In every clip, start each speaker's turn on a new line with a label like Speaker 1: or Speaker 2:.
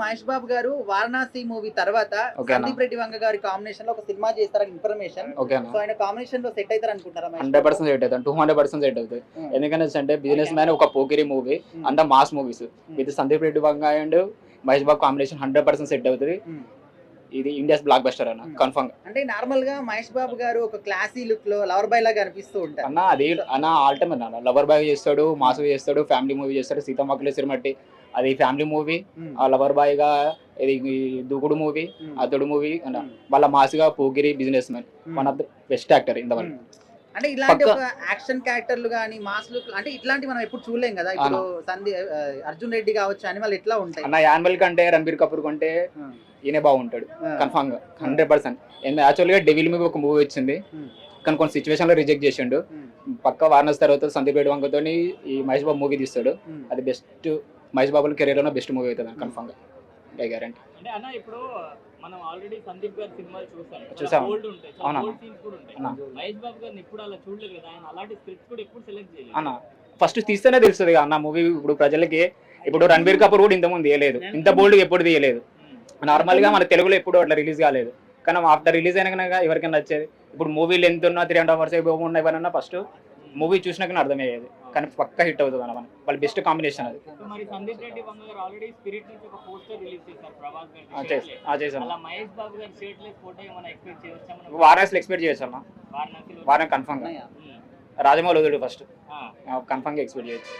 Speaker 1: మహేష్ బాబు గారు వారణాసి మూవీ తర్వాత. సందీప్ రెడ్డి వంగ గారి కాంబినేషన్లో ఒక సినిమా చేస్తారని ఇన్ఫర్మేషన్ సో ఆయన కాంబినేషన్లో సెట్ అవుతారు అనుకుంటారా
Speaker 2: హండ్రెడ్? పర్సెంట్ సెట్ అవుతుంది టూ హండ్రెడ్ పర్సెంట్ సెట్ అవుతుంది. ఎందుకంటే అంటే బిజినెస్ మ్యాన్ ఒక పోకిరి మూవీ. అంతా mass movies with Sandeep Reddy Vanga and Mahesh Babu combination hundred percent set అవుతుంది. ఇది ఇండియాస్ బ్లాక్ బస్టర్ అన్న. కన్ఫర్మ్
Speaker 1: అంటే నార్మల్గా మహేష్ బాబు గారు ఒక క్లాసీ లుక్లో లవర్ బాయ్ లాగా అనిపిస్తూ ఉంటారు
Speaker 2: అన్న అది అన్న ఆల్ టైమ్ అన్న లవర్ బాయ్ చేస్తాడు మాస్ చేస్తాడు ఫ్యామిలీ మూవీ చేస్తాడు సీతమ్మకులు సిరిమట్టి అది ఫ్యామిలీ మూవీ
Speaker 1: ఉమ్.
Speaker 2: ఆ లవర్ బాయ్గా ఇది దూకుడు మూవీ. అతడు మూవీ. వాళ్ళ మాస్గా Pokiri businessman. One of the best actor in the world.
Speaker 1: అంటే ఇలాంటి యాక్షన్ క్యారెక్టర్లు కానీ మాస్ లుక్ అంటే ఇట్లాంటి మనం ఎప్పుడు చూడలేం కదా ఇప్పుడు ఆ, అర్జున్ రెడ్డి కావచ్చు అనిమల్ ఎట్లా ఉంటాయి
Speaker 2: అన్న యాన్వల్ కంటే రణబీర్ కపూర్ కంటే. ఈయనే బాగుంటాడు. కన్ఫామ్గా హండ్రెడ్ పర్సెంట్ యాక్చువల్గా డెవిల్ మూవీ ఒక మూవీ వచ్చింది
Speaker 1: ఉమ్.
Speaker 2: కానీ కొన్ని సిచ్యువేషన్లో రిజెక్ట్ చేసిండు
Speaker 1: ఉమ్.
Speaker 2: పక్క వారణాసి తర్వాత సందీప్ రెడ్డి వంకతో ఈ మహేష్ బాబు మూవీ తీస్తాడు. అది బెస్ట్ మహేష్ బాబు కెరీర్లో బెస్ట్ మూవీ అవుతుంది కన్ఫామ్గా. బై గ్యారంటీ
Speaker 3: అంటే అన్న ఇప్పుడు మనం ఆల్రెడీ సందీప్ గారి సినిమాలు చూసాం.
Speaker 2: చూసాం.
Speaker 3: ఓల్డ్ ఉంటాయి? ఓల్డ్ సీన్స్ కూడా ఉంటాయి. మహేష్ బాబు గారిని ఇప్పుడు అలా చూడలేదు కదా ఆయన అలాంటి స్క్రిప్ట్స్ కూడా ఎప్పుడు సెలెక్ట్ చేయలేదు.
Speaker 2: అన్న ఫస్ట్ తీస్తేనే తెలుస్తుంది అన్న మూవీ ఇప్పుడు ప్రజలకి ఇప్పుడు రణబీర్ కపూర్ కూడా ఇంతకుముందు తీయలేదు. ఇంత బోల్డ్ ఎప్పుడు తీయలేదు. నార్మల్గా మన తెలుగులో ఎప్పుడు అట్లా రిలీజ్ కాలేదు. కానీ ఆఫ్టర్ రిలీజ్ అయినా కనుక ఎవరికైనా నచ్చేది. ఇప్పుడు మూవీ లెంత్ ఉన్నా త్రీ అండ్ హాఫ్ అవర్స్ ఉన్న ఇవన్నీ ఫస్ట్ మూవీ చూసినాకనే అర్థమయ్యేది. కానీ పక్కా హిట్ అవుతుంది అన్న మనం. వాళ్ళ బెస్ట్ కాంబినేషన్ అది.
Speaker 3: మరి సందీప్ రెడ్డి వంగ గారు ఆల్రెడీ స్పిరిట్ నుంచి ఒక పోస్టర్ రిలీజ్ చేశారు ప్రభాస్
Speaker 2: ఆ,
Speaker 3: గారి
Speaker 2: చేసి- ఆ, చేశాను.
Speaker 3: అలా మహేష్ బాబు గారి షర్ట్ లెస్ ఫోటో ఏమైనా ఎక్స్పెక్ట్
Speaker 2: వారణాసిలో ఎక్స్పెక్ట్ చేయొచ్చు అన్న.
Speaker 3: వారణాసిలో
Speaker 2: వారం
Speaker 3: కన్ఫర్మ్గా.
Speaker 2: రాజమౌళి వదుడు ఫస్ట్
Speaker 3: ఆ.
Speaker 2: కన్ఫర్మ్గా ఎక్స్పెక్ట్ చేయొచ్చు.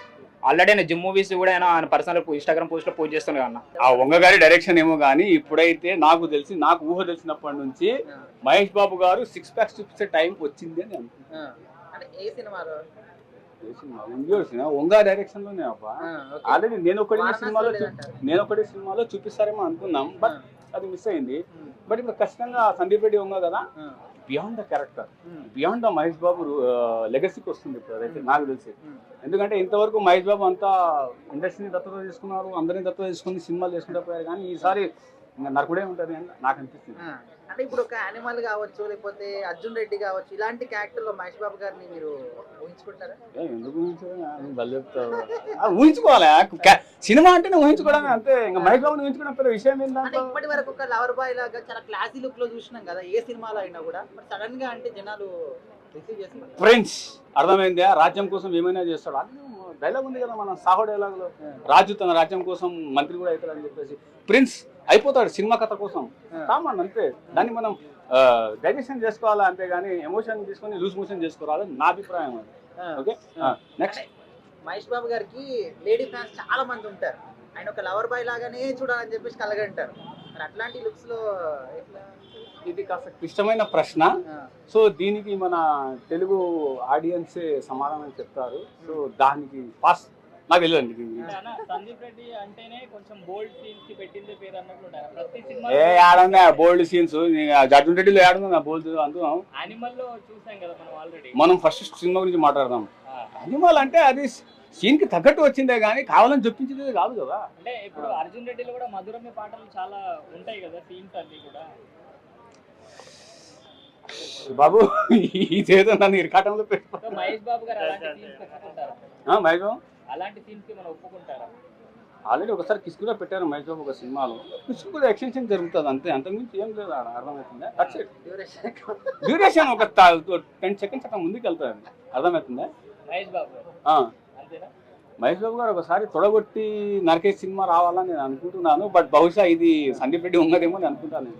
Speaker 2: ఆల్రెడీ ఆయన జిమ్ మూవీస్ కూడా ఆయన ఆయన పర్సనల్ ఇన్స్టాగ్రామ్ పోస్ట్లో పోస్ట్ చేస్తున్నాడు అన్న.
Speaker 4: ఆ వంగగారి డైరెక్షన్ ఏమో కానీ ఇప్పుడైతే నాకు తెలిసి నాకు ఊహ తెలిసినప్పటి నుంచి. మహేష్ బాబు గారు సిక్స్ ప్యాక్స్ చూపించే టైం వచ్చింది అని అనుకుంటున్నాను డైరెక్షన్లోనే అబ్బా. ఆల్రెడీ నేను ఒకటి సినిమాలో. నేను ఒకటి సినిమాలో చూపిస్తారేమో అనుకున్నాం బట్ అది మిస్ అయింది. బట్ ఇప్పుడు ఖచ్చితంగా సందీప్ రెడ్డి వంగ కదా. Beyond the character. Beyond the Mahesh Babu లెగసీకి వస్తుంది ఇప్పుడు అదైతే నాకు తెలిసి. ఎందుకంటే ఇంతవరకు మహేష్ బాబు అంతా ఇండస్ట్రీని దత్తత తీసుకున్నారు అందరిని దత్తత తీసుకుని సినిమాలు చేసుకుంటూ పోయారు కానీ ఈసారి ఇంకా నరకుడే ఉంటుంది అని నాకు అనిపిస్తుంది.
Speaker 1: అంటే ఇప్పుడు ఒక యానిమల్ కావచ్చు లేకపోతే అర్జున్ రెడ్డి కావచ్చు ఇలాంటి క్యారెక్టర్లో మహేష్ బాబు గారిని మీరు ఊహించుకుంటారా?
Speaker 4: ఏ, ఎందుకు చెప్తావు. ఆ, ఊహించుకోవాలి? క- సినిమా అంటేనే ఊహించుకోవడం అంతే. ఇంకా మహేష్ బాబుని ఊహించుకోవడం పెద్ద విషయం
Speaker 1: అంటే
Speaker 4: ఏంటంటే
Speaker 1: ఇప్పటి వరకు ఒక లవర్ బాయ్ లాగా చాలా క్లాసీ లుక్లో చూసినాం కదా ఏ సినిమాలో అయినా కూడా. మరి సడన్గా అంటే జనాలు రిసీవ్ చేస్తున్నారు.
Speaker 4: ఫ్రెండ్స్ అర్థమైందా? రాజ్యం కోసం ఏమైనా చేస్తాడు. అది డైలాగ్ ఉంది కదా మన సాహో డైలాగ్లో. రాజు తన రాజ్యం కోసం మంత్రి కూడా అవుతాడు అని చెప్పేసి. ప్రిన్స్ అయిపోతాడు సినిమా కథ కోసం. కామన్ అంతే. దాన్ని మనం డైజెషన్ చేసుకోవాలా అంతే కానీ ఎమోషన్ తీసుకొని లూజ్ మోషన్ చేసుకోరాదని నా అభిప్రాయం అది. ఓకే? నెక్స్ట్.
Speaker 1: మహేష్ బాబు గారికి లేడీ ఫ్యాన్స్ చాలా మంది ఉంటారు. ఆయన ఒక లవర్ బాయ్ లాగానే చూడాలని చెప్పేసి కలగంటారు. మరి అట్లాంటి లుక్స్లో
Speaker 4: ఇది కాస్త క్లిష్టమైన ప్రశ్న. సో దీనికి మన తెలుగు ఆడియన్సే సమాధానం చెప్తారు. సో దానికి ఫస్ట్ నాకు తెలియదు ఏ ఆడుందా బోల్డ్ సీన్స్ జడ్జన్ రెడ్డిలో ఆడుందా బోల్డ్
Speaker 3: కదా మనం
Speaker 4: ఫస్ట్ సినిమా గురించి మాట్లాడదాం. అనిమల్ అంటే అది సీన్కి తగ్గట్టు వచ్చిందే కానీ కావాలని చెప్పించేది కాదు కదా.
Speaker 3: అంటే ఇప్పుడు అర్జున్ రెడ్డిలో కూడా మధురమే పాటలు చాలా ఉంటాయి కదా సీన్స్ అన్ని కూడా.
Speaker 4: బాబు ఇదేదో నన్ను ఇరకాటంలో
Speaker 3: సో మహేష్ బాబు గారు
Speaker 4: మహేష్ బాబు?
Speaker 3: అలాంటి సీన్స్కి మనం ఒప్పుకుంటారా?
Speaker 4: ఆల్రెడీ ఒకసారి కిస్ కూడా పెట్టారు మహేష్ బాబు ఒక సినిమాలో. కిస్ కూడా ఎక్స్టెన్షన్ జరుగుతుంది అంతే అంతకుమించి ఏం లేదు ఆడ అర్థమవుతుందా. డ్యూరేషన్ ఒక టెన్ సెకండ్స్ అట్లా ముందుకు వెళ్తుంది అర్థమవుతుందా?
Speaker 3: మహేష్ బాబు
Speaker 4: మహేష్ బాబు గారు ఒకసారి తొడగొట్టి నరకే సినిమా రావాలని నేను అనుకుంటున్నాను బట్ బహుశా ఇది సందీప్ రెడ్డి ఉన్నదేమో అని అనుకుంటాను